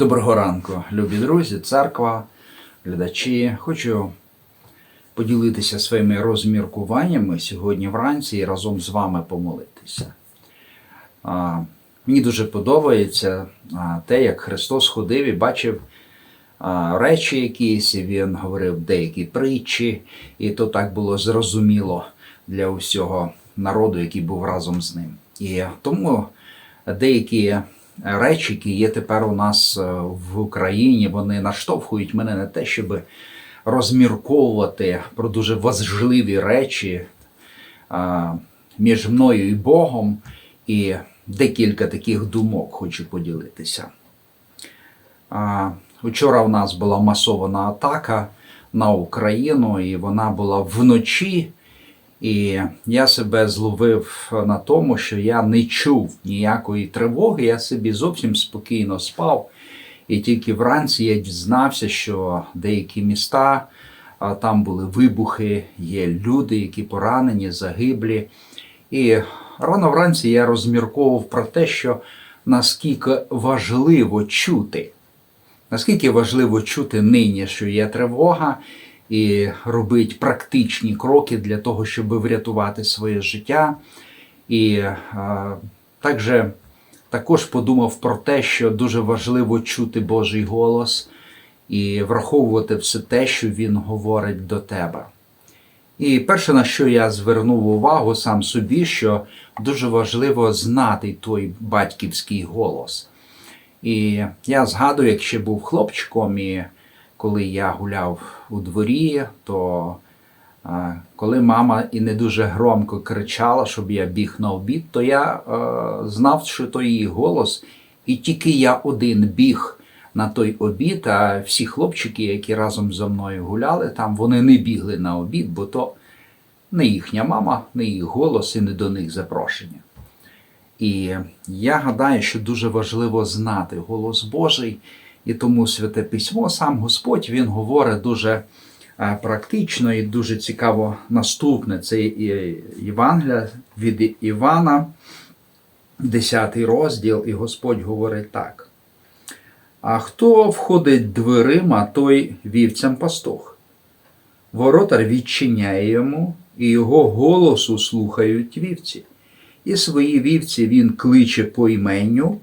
Доброго ранку, любі друзі, церква, глядачі. Хочу поділитися своїми розміркуваннями сьогодні вранці і разом з вами помолитися. Мені дуже подобається те, як Христос ходив і бачив речі якісь, і Він говорив деякі притчі, і то так було зрозуміло для усього народу, який був разом з ним. І тому деякі речі, які є тепер у нас е, в Україні, вони наштовхують мене на те, щоб розмірковувати про дуже важливі речі між мною і Богом. І декілька таких думок хочу поділитися. Вчора у нас була масована атака на Україну, і вона була вночі. І я себе зловив на тому, що я не чув ніякої тривоги, я собі зовсім спокійно спав. І тільки вранці я дізнався, що деякі міста, там були вибухи, є люди, які поранені, загиблі. І рано вранці я розмірковував про те, що наскільки важливо чути, наскільки важливо чути нині, що є тривога, і робити практичні кроки для того, щоб врятувати своє життя. І е, також, також подумав про те, що дуже важливо чути Божий голос і враховувати все те, що Він говорить до тебе. І перше, на що я звернув увагу сам собі, що дуже важливо знати той батьківський голос. І я згадую, як ще був хлопчиком, і коли я гуляв у дворі, то а, коли мама і не дуже громко кричала, щоб я біг на обід, то я а, знав, що то її голос, і тільки я один біг на той обід, а всі хлопчики, які разом зі мною гуляли, там вони не бігли на обід, бо то не їхня мама, не їх голос і не до них запрошення. І я гадаю, що дуже важливо знати голос Божий, і тому святе письмо, сам Господь Він говорить дуже е, практично і дуже цікаво наступне. Це Євангелія від Івана, 10 розділ, і Господь говорить так. А хто входить дверима, той вівцям пастух. Воротар відчиняє йому, і його голосу слухають вівці. І свої вівці він кличе по іменню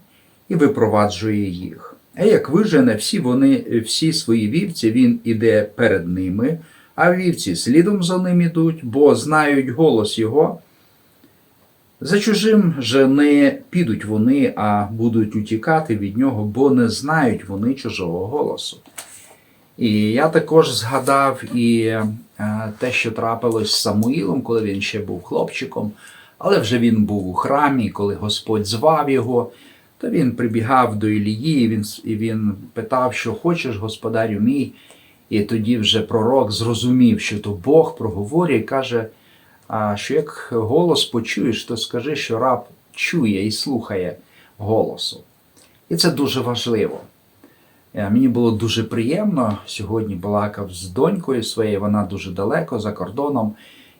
і випроваджує їх. А як вижене всі вони, всі свої вівці, він іде перед ними, а вівці слідом за ним ідуть, бо знають голос його. За чужим же не підуть вони, а будуть утікати від нього, бо не знають вони чужого голосу. І я також згадав і е, те, що трапилось з Самуїлом, коли він ще був хлопчиком, але вже він був у храмі, коли Господь звав його, то він прибігав до Ілії, і він, і він питав, що хочеш, господарю мій. І тоді вже пророк зрозумів, що то Бог проговорює і каже, що як голос почуєш, то скажи, що раб чує і слухає голосу. І це дуже важливо. Е, Мені було дуже приємно. Сьогодні балакав з донькою своєю, вона дуже далеко за кордоном.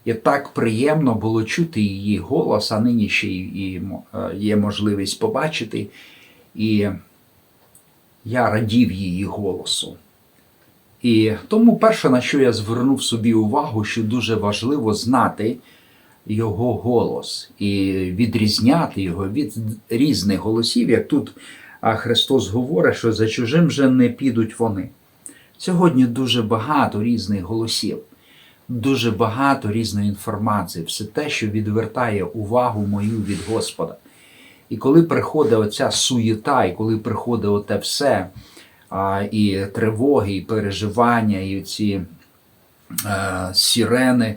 І так приємно було чути її голос, а нині ще і є можливість побачити. І я радів її голосу. І тому перше, на що я звернув собі увагу, що дуже важливо знати його голос і відрізняти його від різних голосів, як тут Христос говорить, що за чужим же не підуть вони. Сьогодні дуже багато різних голосів, дуже багато різної інформації, все те, що відвертає увагу мою від Господа. І коли приходить оця суєта, і коли приходить оте все, а, і тривоги, і переживання, і ці а, сірени,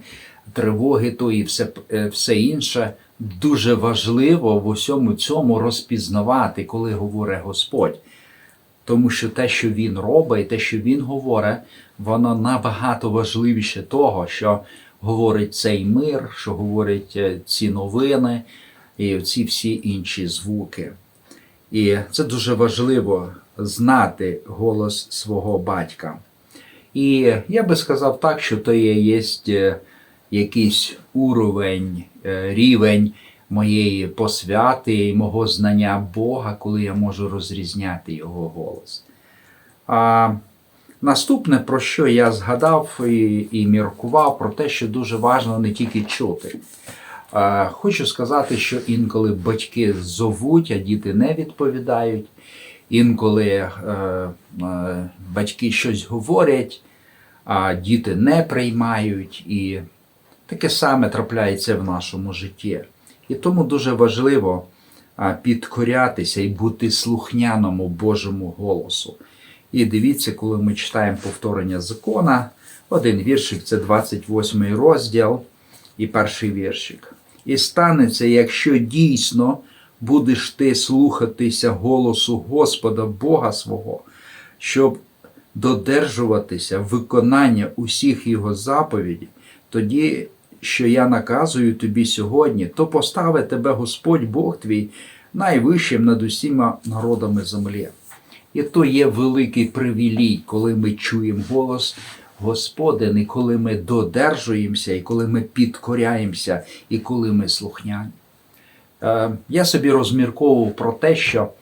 тривоги, то і все, е, все інше, дуже важливо в усьому цьому розпізнавати, коли говорить Господь. Тому що те, що Він робить, те, що Він говорить, воно набагато важливіше того, що говорить цей мир, що говорять е, ці новини і ці всі інші звуки. І це дуже важливо знати голос свого батька. І я би сказав так, що то є, є е, якийсь уровень, е, рівень моєї посвяти і мого знання Бога, коли я можу розрізняти його голос. А, наступне, про що я згадав і, і міркував, про те, що дуже важливо не тільки чути. А, хочу сказати, що інколи батьки зовуть, а діти не відповідають. Інколи е, е, батьки щось говорять, а діти не приймають. І таке саме трапляється в нашому житті. І тому дуже важливо підкорятися і бути слухняному Божому голосу. І дивіться, коли ми читаємо повторення закона, один віршик це 28 розділ і перший віршик. І станеться, якщо дійсно будеш ти слухатися голосу Господа Бога свого, щоб додержуватися виконання усіх його заповідей, тоді, що я наказую тобі сьогодні, то поставить тебе Господь Бог твій найвищим над усіма народами землі. І то є великий привілій, коли ми чуємо голос Господен, і коли ми додержуємося, і коли ми підкоряємося, і коли ми слухняні. Е, Я собі розмірковував про те, що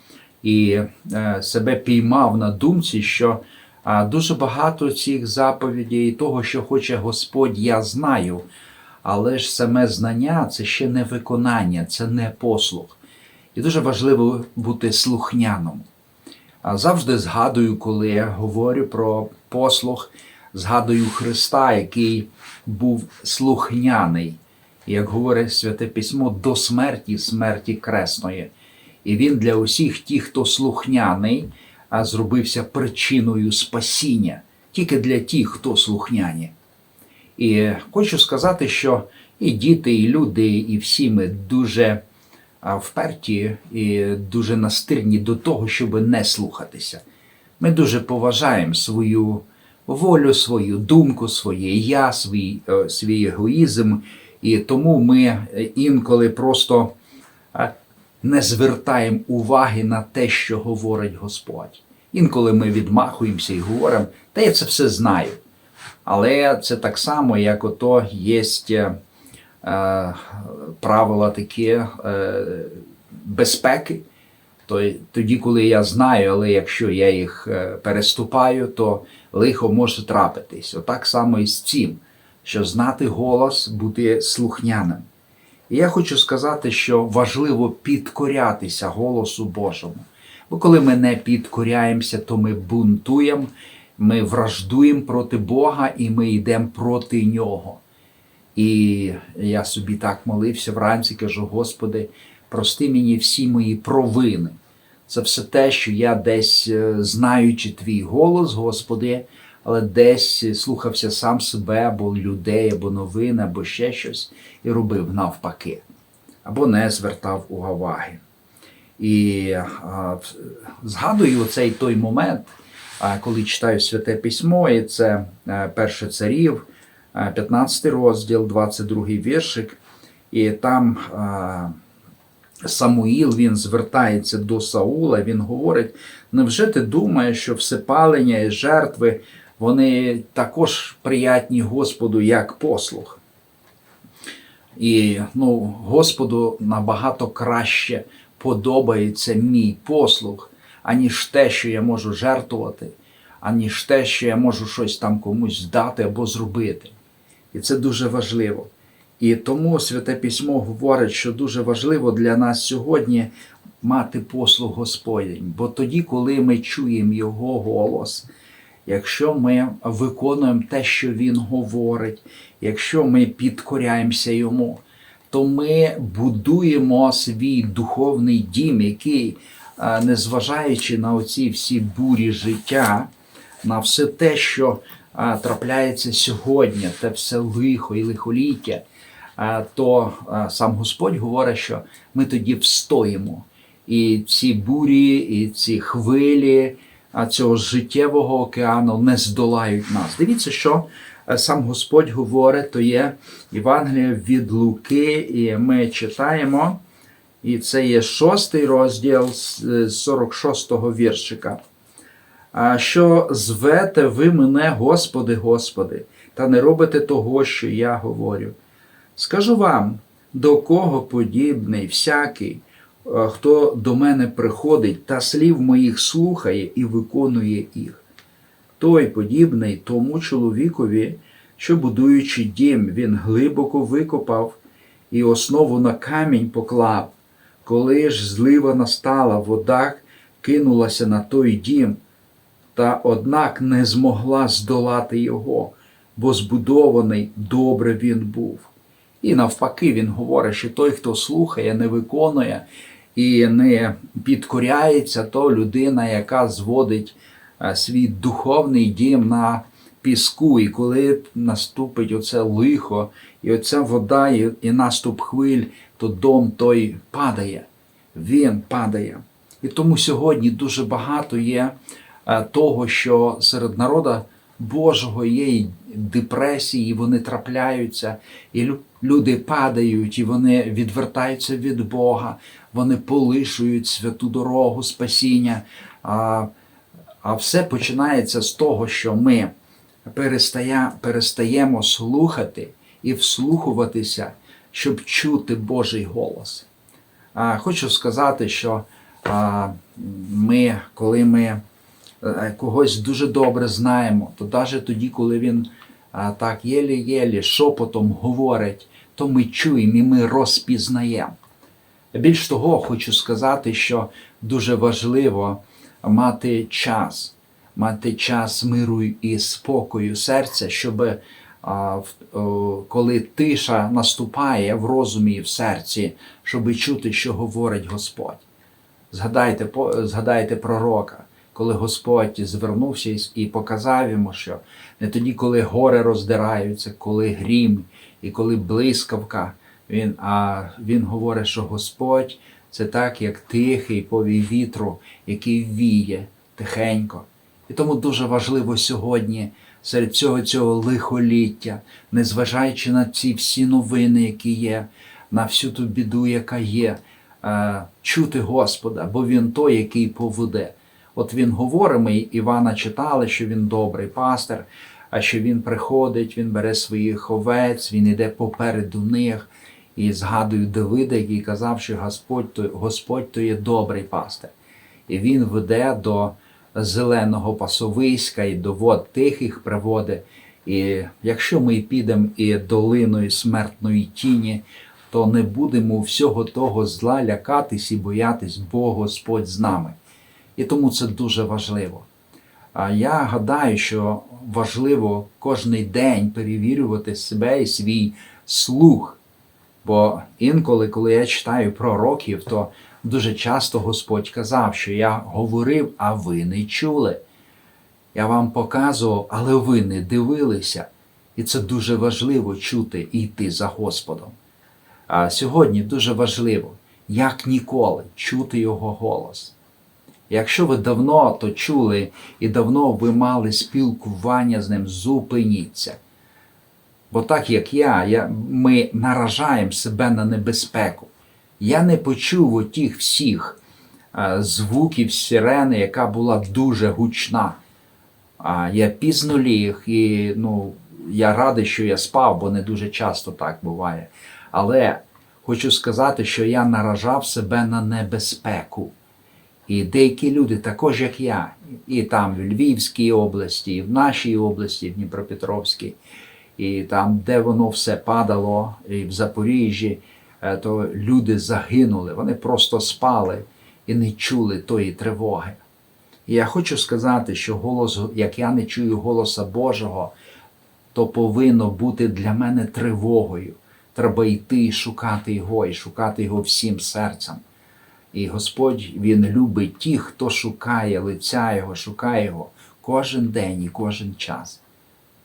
і е, себе піймав на думці, що а, дуже багато цих заповідей і того, що хоче Господь, я знаю. Але ж саме знання це ще не виконання, це не послух. І дуже важливо бути слухняним. А Завжди згадую, коли я говорю про послух, згадую Христа, який був слухняний, як говорить Святе Письмо, до смерті, смерті кресної. І він для усіх тих, хто слухняний, зробився причиною спасіння, тільки для тих, хто слухняні. І хочу сказати, що і діти, і люди, і всі ми дуже вперті і дуже настирні до того, щоб не слухатися. Ми дуже поважаємо свою волю, свою думку, своє я, свій, е, свій егоїзм, і тому ми е, інколи просто не звертаємо уваги на те, що говорить Господь. Інколи ми відмахуємося і говоримо, та я це все знаю. Але це так само, як ото є е, е, правила такі е, безпеки. Тоді, коли я знаю, але якщо я їх переступаю, то лихо може трапитись. Отак само і з цим, що знати голос, бути слухняним. І я хочу сказати, що важливо підкорятися голосу Божому. Бо коли ми не підкоряємося, то ми бунтуємо, ми враждуємо проти Бога і ми йдемо проти Нього. І я собі так молився вранці, кажу: Господи, прости мені всі мої провини. Це все те, що я десь, е, знаючи твій голос, Господи, але десь слухався сам себе, або людей, або новини, або ще щось, і робив навпаки, або не звертав уваги. І а, згадую оцей той момент, коли читаю Святе Письмо, і це перше царів, 15 розділ, 22 віршик, і там Самуїл він звертається до Саула, він говорить: невже ти думаєш, що всепалення і жертви вони також приятні Господу як послух? І ну, Господу набагато краще подобається мій послуг, аніж те, що я можу жертвувати, аніж те, що я можу щось там комусь здати або зробити. І це дуже важливо. І тому Святе Письмо говорить, що дуже важливо для нас сьогодні мати послуг Господень. Бо тоді, коли ми чуємо Його голос, якщо ми виконуємо те, що Він говорить, якщо ми підкоряємося Йому, то ми будуємо свій духовний дім, який, незважаючи на оці всі бурі життя, на все те, що трапляється сьогодні, те все лихо і лихоліття, то сам Господь говорить, що ми тоді встоїмо. І ці бурі, і ці хвилі цього життєвого океану не здолають нас. Дивіться, що сам Господь говорить, то є Євангелія від Луки, і ми читаємо, і це є шостий розділ з 46-го віршика. Що звете ви мене, Господи, Господи, та не робите того, що я говорю. Скажу вам, до кого подібний всякий, хто до мене приходить та слів моїх слухає і виконує їх. той подібний тому чоловікові, що будуючи дім, він глибоко викопав і основу на камінь поклав. Коли ж злива настала, вода кинулася на той дім, та однак не змогла здолати його, бо збудований добре він був. І навпаки, він говорить, що той, хто слухає, не виконує і не підкоряється, то людина, яка зводить е, свій духовний дім на піску. І коли наступить оце лихо, і оця вода, і, і наступ хвиль, то дом той падає. Він падає. І тому сьогодні дуже багато є е, того, що серед народу Божого є і депресії, вони трапляються, і люди падають, і вони відвертаються від Бога, вони полишують святу дорогу спасіння. А, а все починається з того, що ми перестаємо слухати і вслухуватися, щоб чути Божий голос. Хочу сказати, що ми, коли ми е, когось дуже добре знаємо, то навіть тоді, коли він так єлі-єлі шепотом говорить, то ми чуємо і ми розпізнаємо. Більш того, хочу сказати, що дуже важливо мати час, мати час миру і спокою серця, щоб коли тиша наступає в розумі і в серці, щоб чути, що говорить Господь. Згадайте, згадайте пророка, коли Господь звернувся і показав йому, що не тоді, коли гори роздираються, коли грім і коли блискавка, він, а він говорить, що Господь це так, як тихий повій вітру, який віє тихенько. І тому дуже важливо сьогодні серед цього цього лихоліття, незважаючи на ці всі новини, які є, на всю ту біду, яка є, е, чути Господа, бо Він той, який поведе. От він говорить, ми Івана читали, що він добрий пастир, а що він приходить, він бере своїх овець, він іде попереду них. І згадую Давида, який казав, що Господь то, Господь то є добрий пастир. І він веде до зеленого пасовиська і до вод тихих приводить. І якщо ми підемо і долиною смертної тіні, то не будемо всього того зла лякатись і боятись, бо Господь з нами. І тому це дуже важливо. А я гадаю, що важливо кожний день перевірювати себе і свій слух. Бо інколи, коли я читаю пророків, то дуже часто Господь казав, що я говорив, а ви не чули. Я вам показував, але ви не дивилися. І це дуже важливо чути і йти за Господом. А сьогодні дуже важливо, як ніколи, чути Його голос. Якщо ви давно то чули і давно ви мали спілкування з ним, зупиніться. Бо так як я, я ми наражаємо себе на небезпеку. Я не почув отіх всіх звуків сирени, яка була дуже гучна. Я пізно ліг, і ну, я радий, що я спав, бо не дуже часто так буває. Але хочу сказати, що я наражав себе на небезпеку. І деякі люди, також як я, і там в Львівській області, і в нашій області, в Дніпропетровській, і там, де воно все падало, і в Запоріжжі, то люди загинули, вони просто спали і не чули тої тривоги. І я хочу сказати, що голос, як я не чую голоса Божого, то повинно бути для мене тривогою. Треба йти і шукати його, і шукати його всім серцем. І Господь Він любить тих, хто шукає лиця Його, шукає Його кожен день і кожен час.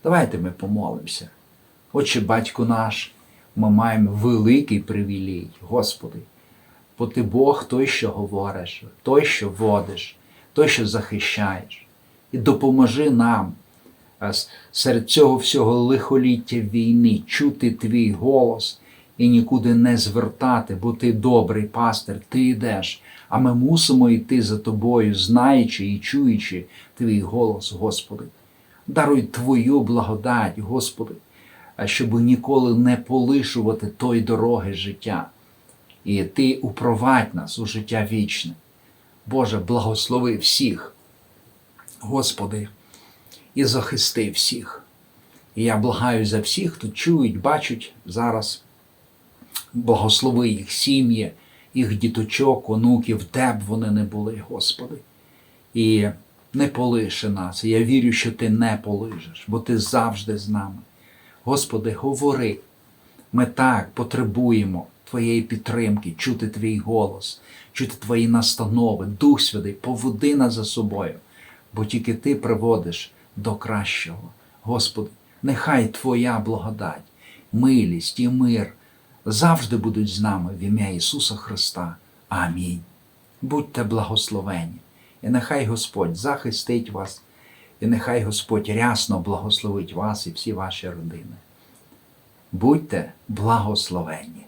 Давайте ми помолимося. Отче, батько наш, ми маємо великий привілей, Господи, бо Ти Бог той, що говориш, той, що водиш, той, що захищаєш. І допоможи нам серед цього всього лихоліття війни чути Твій голос і нікуди не звертати, бо Ти добрий пастир, Ти йдеш, а ми мусимо йти за Тобою, знаючи і чуючи Твій голос, Господи. Даруй Твою благодать, Господи, щоб ніколи не полишувати тої дороги життя. І Ти упровадь нас у життя вічне. Боже, благослови всіх. Господи, і захисти всіх. І я благаю за всіх, хто чують, бачать зараз, благослови їх сім'ї, їх діточок, онуків, де б вони не були, Господи. І не полиши нас. Я вірю, що Ти не полишиш, бо Ти завжди з нами. Господи, говори. Ми так потребуємо Твоєї підтримки, чути Твій голос, чути Твої настанови, Дух Святий, поведи нас за собою, бо тільки Ти приводиш до кращого. Господи, нехай Твоя благодать, милість і мир завжди будуть з нами в ім'я Ісуса Христа. Амінь. Будьте благословені, і нехай Господь захистить вас, і нехай Господь рясно благословить вас і всі ваші родини. Будьте благословені.